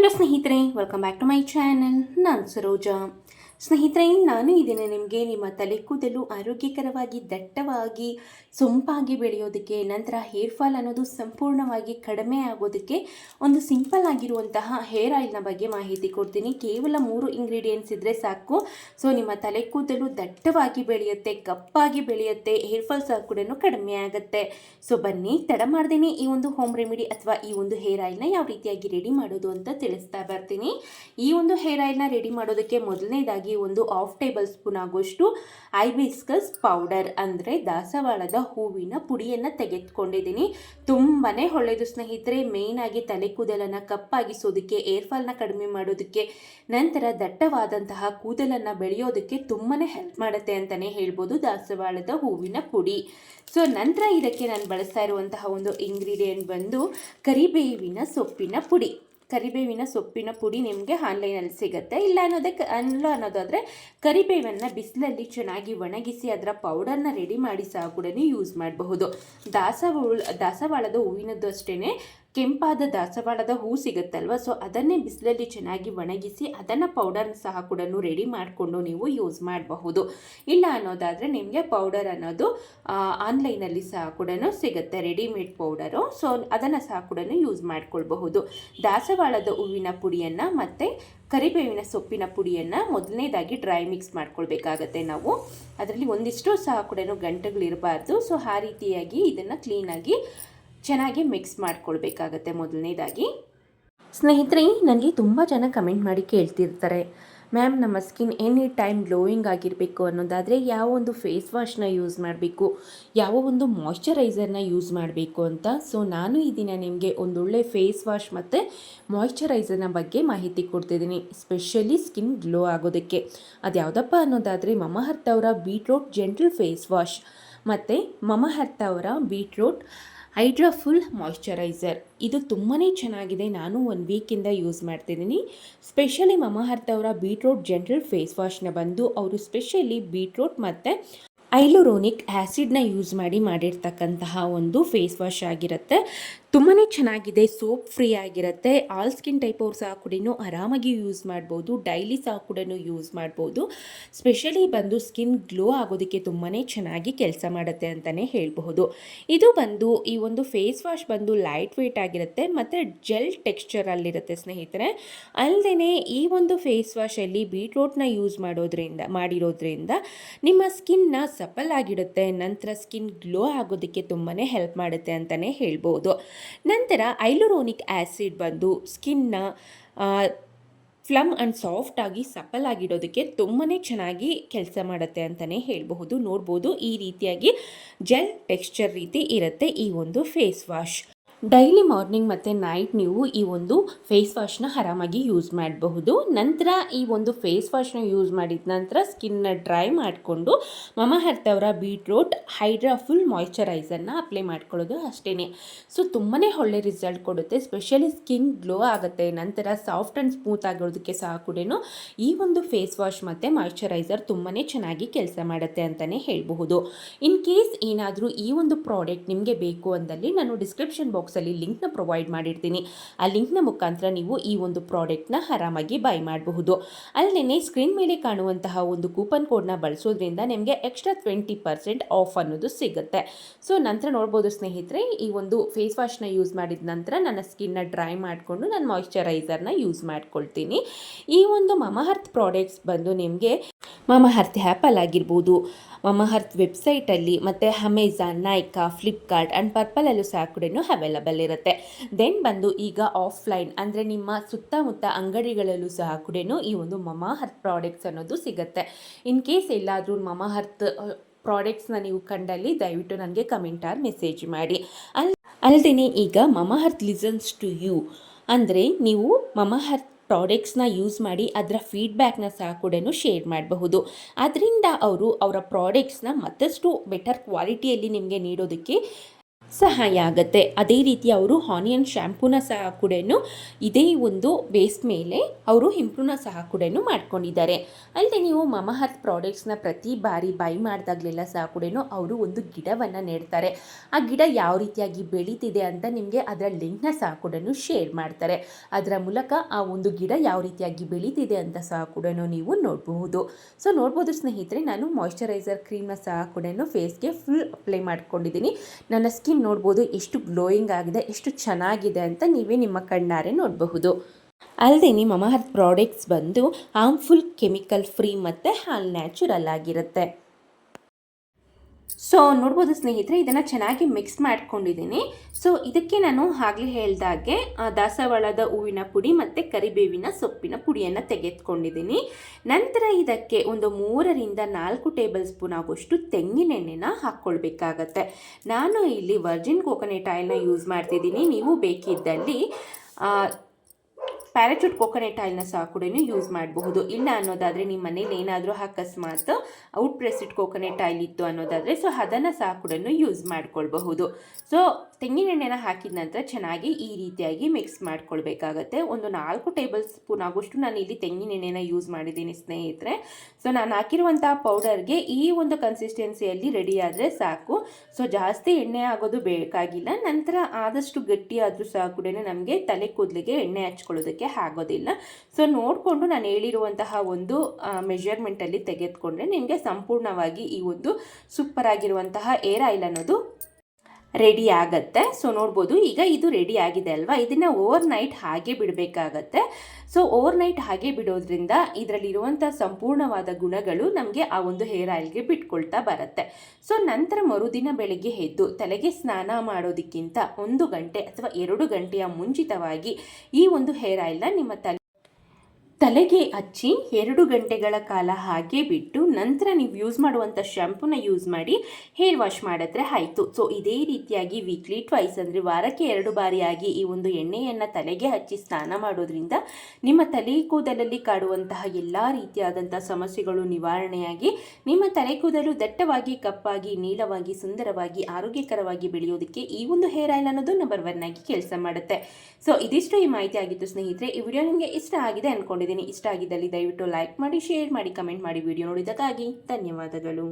Hello ಸ್ನೇಹಿತರೆ welcome back to my channel ನಾನು ಸರೋಜಾ. ಸ್ನೇಹಿತರೆ, ನಾನು ಈ ದಿನ ನಿಮಗೆ ನಿಮ್ಮ ತಲೆ ಕೂದಲು ಆರೋಗ್ಯಕರವಾಗಿ, ದಟ್ಟವಾಗಿ, ಸೊಂಪಾಗಿ ಬೆಳೆಯೋದಕ್ಕೆ, ನಂತರ ಹೇರ್ ಫಾಲ್ ಅನ್ನೋದು ಸಂಪೂರ್ಣವಾಗಿ ಕಡಿಮೆ ಆಗೋದಕ್ಕೆ ಒಂದು ಸಿಂಪಲ್ ಆಗಿರುವಂತಹ ಹೇರ್ ಆಯಿಲ್ನ ಬಗ್ಗೆ ಮಾಹಿತಿ ಕೊಡ್ತೀನಿ. ಕೇವಲ ಮೂರು ಇಂಗ್ರೀಡಿಯೆಂಟ್ಸ್ ಇದ್ದರೆ ಸಾಕು. ಸೊ ನಿಮ್ಮ ತಲೆ ಕೂದಲು ದಟ್ಟವಾಗಿ ಬೆಳೆಯುತ್ತೆ, ಕಪ್ಪಾಗಿ ಬೆಳೆಯುತ್ತೆ ಹೇರ್ ಫಾಲ್ ಸಹ ಕೂಡ ಕಡಿಮೆ ಆಗುತ್ತೆ. ಸೊ ಬನ್ನಿ, ತಡ ಮಾಡ್ದೇನೆ ಈ ಒಂದು ಹೋಮ್ ರೆಮಿಡಿ ಅಥವಾ ಈ ಒಂದು ಹೇರ್ ಆಯಿಲ್ನ ಯಾವ ರೀತಿಯಾಗಿ ರೆಡಿ ಮಾಡೋದು ಅಂತ ತಿಳಿಸ್ತಾ ಬರ್ತೀನಿ. ಈ ಒಂದು ಹೇರ್ ಆಯಿಲ್ನ ರೆಡಿ ಮಾಡೋದಕ್ಕೆ ಮೊದಲನೇದಾಗಿ ಒಂದು ಹಾಫ್ ಟೇಬಲ್ ಸ್ಪೂನ್ ಆಗುವಷ್ಟು ಐಬಿಸ್ಕಸ್ ಪೌಡರ್ ಅಂದರೆ ದಾಸವಾಳದ ಹೂವಿನ ಪುಡಿಯನ್ನು ತೆಗೆದುಕೊಂಡಿದ್ದೀನಿ. ತುಂಬಾ ಒಳ್ಳೆಯದು ಸ್ನೇಹಿತರೆ ಮೇಯ್ನಾಗಿ ತಲೆ ಕೂದಲನ್ನು ಕಪ್ಪಾಗಿಸೋದಕ್ಕೆ ಏರ್ ಫಾಲ್ನ ಕಡಿಮೆ ಮಾಡೋದಕ್ಕೆ, ನಂತರ ದಟ್ಟವಾದಂತಹ ಕೂದಲನ್ನು ಬೆಳೆಯೋದಕ್ಕೆ ತುಂಬಾ ಹೆಲ್ಪ್ ಮಾಡುತ್ತೆ ಅಂತಲೇ ಹೇಳ್ಬೋದು ದಾಸವಾಳದ ಹೂವಿನ ಪುಡಿ. ಸೊ ನಂತರ ಇದಕ್ಕೆ ನಾನು ಬಳಸ್ತಾ ಇರುವಂತಹ ಒಂದು ಇಂಗ್ರೀಡಿಯೆಂಟ್ ಬಂದು ಕರಿಬೇವಿನ ಸೊಪ್ಪಿನ ಪುಡಿ. ಕರಿಬೇವಿನ ಸೊಪ್ಪಿನ ಪುಡಿ ನಿಮಗೆ ಆನ್ಲೈನಲ್ಲಿ ಸಿಗುತ್ತೆ. ಇಲ್ಲ ಅನ್ನೋದಕ್ಕೆ ಅಲ್ಲ ಅನ್ನೋದಾದರೆ ಕರಿಬೇವನ್ನು ಬಿಸಿಲಲ್ಲಿ ಚೆನ್ನಾಗಿ ಒಣಗಿಸಿ ಅದರ ಪೌಡರ್ನ ರೆಡಿ ಮಾಡಿ ಸಹ ಕೂಡ ಯೂಸ್ ಮಾಡಬಹುದು. ದಾಸವಾಳ, ದಾಸವಾಳದ ಹೂವಿನದ್ದು ಅಷ್ಟೇ ಕೆಂಪಾದ ದಾಸವಾಳದ ಹೂ ಸಿಗುತ್ತಲ್ವ? ಸೊ ಅದನ್ನೇ ಬಿಸಿಲಲ್ಲಿ ಚೆನ್ನಾಗಿ ಒಣಗಿಸಿ ಅದನ್ನು ಪೌಡರ್ ಸಹ ಕೂಡ ರೆಡಿ ಮಾಡಿಕೊಂಡು ನೀವು ಯೂಸ್ ಮಾಡಬಹುದು. ಇಲ್ಲ ಅನ್ನೋದಾದರೆ ನಿಮಗೆ ಪೌಡರ್ ಅನ್ನೋದು ಆನ್ಲೈನಲ್ಲಿ ಸಹ ಕೂಡ ಸಿಗುತ್ತೆ. ರೆಡಿಮೇಡ್ ಪೌಡರು ಸೊ ಅದನ್ನು ಸಹ ಕೂಡ ಯೂಸ್ ಮಾಡಿಕೊಳ್ಬಹುದು. ದಾಸವಾಳದ ಹೂವಿನ ಪುಡಿಯನ್ನು ಮತ್ತು ಕರಿಬೇವಿನ ಸೊಪ್ಪಿನ ಪುಡಿಯನ್ನು ಮೊದಲನೇದಾಗಿ ಡ್ರೈ ಮಿಕ್ಸ್ ಮಾಡ್ಕೊಳ್ಬೇಕಾಗತ್ತೆ ನಾವು. ಅದರಲ್ಲಿ ಒಂದಿಷ್ಟು ಸಹ ಕೂಡ ಗಂಟೆಗಳಿರಬಾರ್ದು. ಸೊ ಆ ರೀತಿಯಾಗಿ ಇದನ್ನು ಕ್ಲೀನಾಗಿ ಚೆನ್ನಾಗಿ ಮಿಕ್ಸ್ ಮಾಡಿಕೊಳ್ಬೇಕಾಗತ್ತೆ ಮೊದಲನೇದಾಗಿ. ಸ್ನೇಹಿತರೆ, ನನಗೆ ತುಂಬ ಜನ ಕಮೆಂಟ್ ಮಾಡಿ ಕೇಳ್ತಿರ್ತಾರೆ. ಮ್ಯಾಮ್ ನಮ್ಮ ಸ್ಕಿನ್ ಎನಿ ಟೈಮ್ ಗ್ಲೋಯಿಂಗ್ ಆಗಿರಬೇಕು ಅನ್ನೋದಾದರೆ ಯಾವ ಒಂದು ಫೇಸ್ ವಾಶ್ನ ಯೂಸ್ ಮಾಡಬೇಕು? ಯಾವ ಒಂದು ಮಾಯ್ಶ್ಚರೈಸರ್ನ ಯೂಸ್ ಮಾಡಬೇಕು ಅಂತ? ಸೊ ನಾನು ಈ ದಿನ ನಿಮಗೆ ಒಂದೊಳ್ಳೆ ಫೇಸ್ ವಾಶ್ ಮತ್ತು ಮಾಯ್ಶ್ಚರೈಸರ್ನ ಬಗ್ಗೆ ಮಾಹಿತಿ ಕೊಡ್ತಿದ್ದೀನಿ. ಸ್ಪೆಷಲಿ ಸ್ಕಿನ್ ಗ್ಲೋ ಆಗೋದಕ್ಕೆ. ಅದು ಯಾವುದಪ್ಪ ಅನ್ನೋದಾದರೆ ಮಮಹರ್ತ್ ಅವರ ಬೀಟ್ರೋಟ್ ಜೆಂಟಲ್ ಫೇಸ್ ವಾಶ್ ಮತ್ತು ಮಮಹರ್ತ್ ಅವರ ಬೀಟ್ರೋಟ್ ಹೈಡ್ರಾಫುಲ್ ಮಾಯಿಶ್ಚರೈಸರ್ ಇದು ತುಂಬಾ ಚೆನ್ನಾಗಿದೆ. ನಾನು ಒಂದು ವೀಕಿಂದ ಯೂಸ್ ಮಾಡ್ತಿದ್ದೀನಿ. ಸ್ಪೆಷಲಿ ಮಮಹರ್ತ್ ಅವರ ಬೀಟ್ರೋಟ್ ಜೆಂಟಲ್ ಫೇಸ್ ವಾಶ್ನ ಬಂದು ಅವರು ಸ್ಪೆಷಲಿ ಬೀಟ್ರೋಟ್ ಮತ್ತು ಐಲೋರೋನಿಕ್ ಆ್ಯಸಿಡ್ನ ಯೂಸ್ ಮಾಡಿ ಮಾಡಿರ್ತಕ್ಕಂತಹ ಒಂದು ಫೇಸ್ ವಾಶ್ ಆಗಿರುತ್ತೆ. ತುಂಬಾ ಚೆನ್ನಾಗಿದೆ, ಸೋಪ್ ಫ್ರೀ ಆಗಿರುತ್ತೆ. ಆಲ್ ಸ್ಕಿನ್ ಟೈಪ್ ಅವ್ರು ಸಹ ಕೂಡ ಆರಾಮಾಗಿ ಯೂಸ್ ಮಾಡ್ಬೋದು, ಡೈಲಿ ಸಹ ಕೂಡ ಯೂಸ್ ಮಾಡ್ಬೋದು. ಸ್ಪೆಷಲಿ ಬಂದು ಸ್ಕಿನ್ ಗ್ಲೋ ಆಗೋದಕ್ಕೆ ತುಂಬಾ ಚೆನ್ನಾಗಿ ಕೆಲಸ ಮಾಡುತ್ತೆ ಅಂತಲೇ ಹೇಳಬಹುದು. ಇದು ಬಂದು, ಈ ಒಂದು ಫೇಸ್ ವಾಶ್ ಬಂದು ಲೈಟ್ ವೆಯ್ಟ್ ಆಗಿರುತ್ತೆ, ಮತ್ತು ಜೆಲ್ ಟೆಕ್ಸ್ಚರಲ್ಲಿರುತ್ತೆ ಸ್ನೇಹಿತರೆ. ಅಲ್ಲದೆ ಈ ಒಂದು ಫೇಸ್ ವಾಶಲ್ಲಿ ಬೀಟ್ರೋಟ್ನ ಯೂಸ್ ಮಾಡೋದ್ರಿಂದ, ಮಾಡಿರೋದ್ರಿಂದ ನಿಮ್ಮ ಸ್ಕಿನ್ನ ಸಪಲ್ ಆಗಿಡುತ್ತೆ, ನಂತರ ಸ್ಕಿನ್ ಗ್ಲೋ ಆಗೋದಕ್ಕೆ ತುಂಬಾ ಹೆಲ್ಪ್ ಮಾಡುತ್ತೆ ಅಂತಲೇ ಹೇಳ್ಬೋದು ನಂತರ ಐಲುರೋನಿಕ್ ಆ್ಯಸಿಡ್ ಬಂದು ಸ್ಕಿನ್ನ ಫ್ಲಮ್ ಆ್ಯಂಡ್ ಸಾಫ್ಟಾಗಿ ಸಪ್ಪಲಾಗಿಡೋದಕ್ಕೆ ತುಂಬಾ ಚೆನ್ನಾಗಿ ಕೆಲಸ ಮಾಡುತ್ತೆ ಅಂತಲೇ ಹೇಳಬಹುದು. ನೋಡ್ಬೋದು ಈ ರೀತಿಯಾಗಿ ಜೆಲ್ ಟೆಕ್ಸ್ಚರ್ ರೀತಿ ಇರುತ್ತೆ ಈ ಒಂದು ಫೇಸ್ ವಾಶ್. ಡೈಲಿ ಮಾರ್ನಿಂಗ್ ಮತ್ತು ನೈಟ್ ನೀವು ಈ ಒಂದು ಫೇಸ್ ವಾಶ್ನ ಆರಾಮಾಗಿ ಯೂಸ್ ಮಾಡಬಹುದು. ನಂತರ ಈ ಒಂದು ಫೇಸ್ ವಾಶ್ನ ಯೂಸ್ ಮಾಡಿದ ನಂತರ ಸ್ಕಿನ್ನ ಡ್ರೈ ಮಾಡಿಕೊಂಡು ಮಮಹರ್ತ್ ಅವರ ಹೈಡ್ರಾ ಹೈಡ್ರಾಫುಲ್ ಮಾಯ್ಚರೈಸರ್ನ ಅಪ್ಲೈ ಮಾಡ್ಕೊಳ್ಳೋದು ಅಷ್ಟೇ ಸೊ ತುಂಬಾ ಒಳ್ಳೆ ರಿಸಲ್ಟ್ ಕೊಡುತ್ತೆ. ಸ್ಪೆಷಲಿ ಸ್ಕಿನ್ ಗ್ಲೋ ಆಗುತ್ತೆ, ನಂತರ ಸಾಫ್ಟ್ ಆ್ಯಂಡ್ ಸ್ಮೂತ್ ಆಗಿರೋದಕ್ಕೆ ಸಹ ಕೂಡ ಈ ಒಂದು ಫೇಸ್ ವಾಶ್ ಮತ್ತು ಮಾಯ್ಚರೈಸರ್ ತುಂಬಾ ಚೆನ್ನಾಗಿ ಕೆಲಸ ಮಾಡುತ್ತೆ ಅಂತಲೇ ಹೇಳಬಹುದು. ಇನ್ ಕೇಸ್ ಏನಾದರೂ ಈ ಒಂದು ಪ್ರಾಡಕ್ಟ್ ನಿಮಗೆ ಬೇಕು ಅಂದಲ್ಲಿ ನಾನು ಡಿಸ್ಕ್ರಿಪ್ಷನ್ ಬಾಕ್ಸಲ್ಲಿ ಲಿಂಕ್ನ ಪ್ರೊವೈಡ್ ಮಾಡಿರ್ತೀನಿ. ಆ ಲಿಂಕ್ನ ಮುಖಾಂತರ ನೀವು ಈ ಒಂದು ಪ್ರಾಡಕ್ಟ್ನ ಆರಾಮಾಗಿ ಬೈ ಮಾಡಬಹುದು. ಅಲ್ಲೇ ಸ್ಕ್ರೀನ್ ಮೇಲೆ ಕಾಣುವಂತಹ ಒಂದು ಕೂಪನ್ ಕೋಡ್ನ ಬಳಸೋದ್ರಿಂದ ನಿಮಗೆ ಎಕ್ಸ್ಟ್ರಾ ಟ್ವೆಂಟಿ ಪರ್ಸೆಂಟ್ ಆಫ್ ಅನ್ನೋದು ಸಿಗುತ್ತೆ. ಸೊ ನಂತರ ನೋಡ್ಬೋದು ಸ್ನೇಹಿತರೆ, ಈ ಒಂದು ಫೇಸ್ ವಾಶ್ನ ಯೂಸ್ ಮಾಡಿದ ನಂತರ ನನ್ನ ಸ್ಕಿನ್ನ ಡ್ರೈ ಮಾಡಿಕೊಂಡು ನಾನು ಮಾಯಿಶ್ಚರೈಸರ್ನ ಯೂಸ್ ಮಾಡ್ಕೊಳ್ತೀನಿ. ಈ ಒಂದು ಮಮಹರ್ತ್ ಪ್ರಾಡಕ್ಟ್ಸ್ ಬಂದು ನಿಮಗೆ ಮಮಹರ್ತ್ ಆ್ಯಪಲ್ ಆಗಿರ್ಬೋದು ಮಮಹರ್ತ್ ವೆಬ್ಸೈಟಲ್ಲಿ ಮತ್ತು ಅಮೆಝಾನ್ ನೈಕಾ, ಫ್ಲಿಪ್ಕಾರ್ಟ್ ಆ್ಯಂಡ್ ಪರ್ಪಲಲ್ಲೂ ಸಹ ಕೂಡ ಅವೈಲಬಲ್ ಇರುತ್ತೆ. ದೆನ್ ಬಂದು ಈಗ ಆಫ್ಲೈನ್ ಅಂದರೆ ನಿಮ್ಮ ಸುತ್ತಮುತ್ತ ಅಂಗಡಿಗಳಲ್ಲೂ ಸಹ ಕೂಡ ಈ ಒಂದು ಮಮಹರ್ತ್ ಪ್ರಾಡಕ್ಟ್ಸ್ ಅನ್ನೋದು ಸಿಗುತ್ತೆ. ಇನ್ ಕೇಸ್ ಎಲ್ಲಾದರೂ ಮಮಹರ್ತ್ ಪ್ರಾಡಕ್ಟ್ಸ್ನ ನೀವು ಕಂಡಲ್ಲಿ ದಯವಿಟ್ಟು ನನಗೆ ಕಮೆಂಟಾರ್ ಮೆಸೇಜ್ ಮಾಡಿ. ಅಲ್ ಅಲ್ಲದೆ ಈಗ ಮಮಹರ್ತ್ ಲಿಸನ್ಸ್ ಟು ಯು ಅಂದರೆ ನೀವು ಮಮಹರ್ತ್ ಪ್ರಾಡಕ್ಟ್ಸ್ನ ಯೂಸ್ ಮಾಡಿ ಅದರ ಫೀಡ್ಬ್ಯಾಕ್ನ ಸಹ ಕೂಡ ಶೇರ್ ಮಾಡಬಹುದು. ಅದರಿಂದ ಅವರು ಅವರ ಪ್ರಾಡಕ್ಟ್ಸ್ನ ಮತ್ತಷ್ಟು ಬೆಟರ್ ಕ್ವಾಲಿಟಿಯಲ್ಲಿ ನಿಮಗೆ ನೀಡೋದಕ್ಕೆ ಸಹಾಯ ಆಗುತ್ತೆ. ಅದೇ ರೀತಿ ಅವರು ಆನಿಯನ್ ಶ್ಯಾಂಪೂನ ಸಹ ಕೂಡ ಇದೇ ಒಂದು ಬೇಸ್ ಮೇಲೆ ಅವರು ಇಂಪ್ರೂವ್ನ ಸಹ ಕೂಡ ಮಾಡ್ಕೊಂಡಿದ್ದಾರೆ. ಅಲ್ಲದೆ ನೀವು ಮಮಹತ್ ಪ್ರಾಡಕ್ಟ್ಸ್ನ ಪ್ರತಿ ಬಾರಿ ಬೈ ಮಾಡಿದಾಗಲೆಲ್ಲ ಸಹ ಕೂಡ ಅವರು ಒಂದು ಗಿಡವನ್ನು ನೆಡ್ತಾರೆ. ಆ ಗಿಡ ಯಾವ ರೀತಿಯಾಗಿ ಬೆಳೀತಿದೆ ಅಂತ ನಿಮಗೆ ಅದರ ಲಿಂಕ್ನ ಸಹ ಕೂಡ ಶೇರ್ ಮಾಡ್ತಾರೆ. ಅದರ ಮೂಲಕ ಆ ಒಂದು ಗಿಡ ಯಾವ ರೀತಿಯಾಗಿ ಬೆಳೀತಿದೆ ಅಂತ ಸಹ ಕೂಡ ನೀವು ನೋಡಬಹುದು. ಸೊ ನೋಡ್ಬೋದು ಸ್ನೇಹಿತರೆ, ನಾನು ಮಾಯಿಶ್ಚರೈಸರ್ ಕ್ರೀಮ್ನ ಸಹ ಕೂಡ ಫೇಸ್ಗೆ ಫುಲ್ ಅಪ್ಲೈ ಮಾಡ್ಕೊಂಡಿದ್ದೀನಿ. ನನ್ನ ಸ್ಕಿನ್ ನೋಡ್ಬೋದು, ಎಷ್ಟು ಗ್ಲೋಯಿಂಗ್ ಆಗಿದೆ, ಎಷ್ಟು ಚೆನ್ನಾಗಿದೆ ಅಂತ ನೀವೇ ನಿಮ್ಮ ಕಣ್ಣಾರೆ ನೋಡಬಹುದು. ಅಲ್ಲದೆ ಮಮಹತ್ ಪ್ರಾಡಕ್ಟ್ಸ್ ಬಂದು ಹಾರ್ಮ್ಫುಲ್ ಕೆಮಿಕಲ್ ಫ್ರೀ ಮತ್ತು ಹಾಲ್ ನ್ಯಾಚುರಲ್ ಆಗಿರುತ್ತೆ. ಸೊ ನೋಡ್ಬೋದು ಸ್ನೇಹಿತರೆ, ಇದನ್ನು ಚೆನ್ನಾಗಿ ಮಿಕ್ಸ್ ಮಾಡ್ಕೊಂಡಿದ್ದೀನಿ. ಸೊ ಇದಕ್ಕೆ ನಾನು ಆಗಲೇ ಹೇಳಿದಾಗೆ ದಾಸವಾಳದ ಹೂವಿನ ಪುಡಿ ಮತ್ತು ಕರಿಬೇವಿನ ಸೊಪ್ಪಿನ ಪುಡಿಯನ್ನು ತೆಗೆದುಕೊಂಡಿದ್ದೀನಿ. ನಂತರ ಇದಕ್ಕೆ ಒಂದು ಮೂರರಿಂದ ನಾಲ್ಕು ಟೇಬಲ್ ಸ್ಪೂನ್ ಆಗುವಷ್ಟು ತೆಂಗಿನೆಣ್ಣೆನ ಹಾಕ್ಕೊಳ್ಬೇಕಾಗತ್ತೆ. ನಾನು ಇಲ್ಲಿ ವರ್ಜಿನ್ ಕೋಕೋನಟ್ ಆಯಿಲ್ನ ಯೂಸ್ ಮಾಡ್ತಿದ್ದೀನಿ. ನೀವು ಬೇಕಿದ್ದಲ್ಲಿ ಪ್ಯಾರಾಚೂಟ್ ಕೊಕೊನೆಟ್ ಆಯಿಲ್ನ ಸಹ ಕೂಡ ಯೂಸ್ ಮಾಡಬಹುದು. ಇಲ್ಲ ಅನ್ನೋದಾದರೆ ನಿಮ್ಮ ಮನೇಲಿ ಏನಾದರೂ ಅಕಸ್ಮಾತ್ ಔಟ್ ಪ್ರೆಸ್ಡ್ ಕೊಕೊನೆಟ್ ಆಯಿಲ್ ಇತ್ತು ಅನ್ನೋದಾದರೆ ಸೊ ಅದನ್ನು ಸಹ ಕೂಡ ಯೂಸ್ ಮಾಡ್ಕೊಳ್ಬಹುದು. ಸೊ ತೆಂಗಿನೆಣ್ಣೆನ ಹಾಕಿದ ನಂತರ ಚೆನ್ನಾಗಿ ಈ ರೀತಿಯಾಗಿ ಮಿಕ್ಸ್ ಮಾಡ್ಕೊಳ್ಬೇಕಾಗತ್ತೆ. ಒಂದು ನಾಲ್ಕು ಟೇಬಲ್ ಸ್ಪೂನ್ ಆಗೋಷ್ಟು ನಾನು ಇಲ್ಲಿ ತೆಂಗಿನೆಣ್ಣೆನ ಯೂಸ್ ಮಾಡಿದ್ದೀನಿ ಸ್ನೇಹಿತರೆ. ಸೊ ನಾನು ಹಾಕಿರುವಂತಹ ಪೌಡರ್ಗೆ ಈ ಒಂದು ಕನ್ಸಿಸ್ಟೆನ್ಸಿಯಲ್ಲಿ ರೆಡಿ ಆದರೆ ಸಾಕು. ಸೊ ಜಾಸ್ತಿ ಎಣ್ಣೆ ಆಗೋದು ಬೇಕಾಗಿಲ್ಲ. ನಂತರ ಆದಷ್ಟು ಗಟ್ಟಿಯಾದರೂ ಸಹ ಕೂಡ ನಮಗೆ ತಲೆ ಕೂದಲಿಗೆ ಎಣ್ಣೆ ಹಚ್ಕೊಳ್ಳೋದಕ್ಕೆ ಆಗೋದಿಲ್ಲ. ಸೊ ನೋಡಿಕೊಂಡು ನಾನು ಹೇಳಿರುವಂತಹ ಒಂದು ಮೆಷರ್ಮೆಂಟಲ್ಲಿ ತೆಗೆದುಕೊಂಡ್ರೆ ನಿಮಗೆ ಸಂಪೂರ್ಣವಾಗಿ ಈ ಒಂದು ಸೂಪರ್ ಆಗಿರುವಂತಹ ಏರ್ ಆಯಿಲ್ ಅನ್ನೋದು ರೆಡಿ ಆಗುತ್ತೆ. ಸೊ ನೋಡ್ಬೋದು, ಈಗ ಇದು ರೆಡಿ ಆಗಿದೆ ಅಲ್ವಾ? ಇದನ್ನು ಓವರ್ ನೈಟ್ ಹಾಗೆ ಬಿಡಬೇಕಾಗತ್ತೆ. ಸೊ ಓವರ್ ನೈಟ್ ಹಾಗೆ ಬಿಡೋದ್ರಿಂದ ಇದರಲ್ಲಿರುವಂಥ ಸಂಪೂರ್ಣವಾದ ಗುಣಗಳು ನಮಗೆ ಆ ಒಂದು ಹೇರ್ ಆಯಿಲ್ಗೆ ಬಿಟ್ಕೊಳ್ತಾ ಬರುತ್ತೆ. ಸೊ ನಂತರ ಮರುದಿನ ಬೆಳಗ್ಗೆ ಎದ್ದು ತಲೆಗೆ ಸ್ನಾನ ಮಾಡೋದಕ್ಕಿಂತ ಒಂದು ಗಂಟೆ ಅಥವಾ ಎರಡು ಗಂಟೆಯ ಮುಂಚಿತವಾಗಿ ಈ ಒಂದು ಹೇರ್ ಆಯಿಲ್ನ ನಿಮ್ಮ ತಲೆ ತಲೆಗೆ ಹಚ್ಚಿ ಎರಡು ಗಂಟೆಗಳ ಕಾಲ ಹಾಗೆ ಬಿಟ್ಟು ನಂತರ ನೀವು ಯೂಸ್ ಮಾಡುವಂಥ ಶ್ಯಾಂಪೂನ ಯೂಸ್ ಮಾಡಿ ಹೇರ್ ವಾಶ್ ಮಾಡಿದ್ರೆ ಆಯಿತು. ಸೊ ಇದೇ ರೀತಿಯಾಗಿ ವೀಕ್ಲಿ ಟ್ವೈಸ್ ಅಂದರೆ ವಾರಕ್ಕೆ ಎರಡು ಬಾರಿಯಾಗಿ ಈ ಒಂದು ಎಣ್ಣೆಯನ್ನು ತಲೆಗೆ ಹಚ್ಚಿ ಸ್ನಾನ ಮಾಡೋದ್ರಿಂದ ನಿಮ್ಮ ತಲೆ ಕೂದಲಲ್ಲಿ ಕಾಡುವಂತಹ ಎಲ್ಲ ರೀತಿಯಾದಂಥ ಸಮಸ್ಯೆಗಳು ನಿವಾರಣೆಯಾಗಿ ನಿಮ್ಮ ತಲೆ ಕೂದಲು ದಟ್ಟವಾಗಿ, ಕಪ್ಪಾಗಿ ನೀಳವಾಗಿ ಸುಂದರವಾಗಿ, ಆರೋಗ್ಯಕರವಾಗಿ ಬೆಳೆಯೋದಕ್ಕೆ ಈ ಒಂದು ಹೇರ್ ಆಯಿಲ್ ಅನ್ನೋದು ನಂಬರ್ ಒನ್ ಆಗಿ ಕೆಲಸ ಮಾಡುತ್ತೆ. ಸೊ ಇದಿಷ್ಟು ಈ ಮಾಹಿತಿ ಆಗಿತ್ತು ಸ್ನೇಹಿತರೆ. ಈ ವಿಡಿಯೋ ನಿಮಗೆ ಇಷ್ಟ ಆಗಿದೆ ಅನ್ಕೊಂಡಿದ್ದೀನಿ ಇಷ್ಟ ಆಗಿದ್ದಲ್ಲಿ ದಯವಿಟ್ಟು ಲೈಕ್ ಮಾಡಿ ಶೇರ್ ಮಾಡಿ ಕಮೆಂಟ್ ಮಾಡಿ ವಿಡಿಯೋ ನೋಡಿದ್ದಕ್ಕಾಗಿ ಧನ್ಯವಾದಗಳು.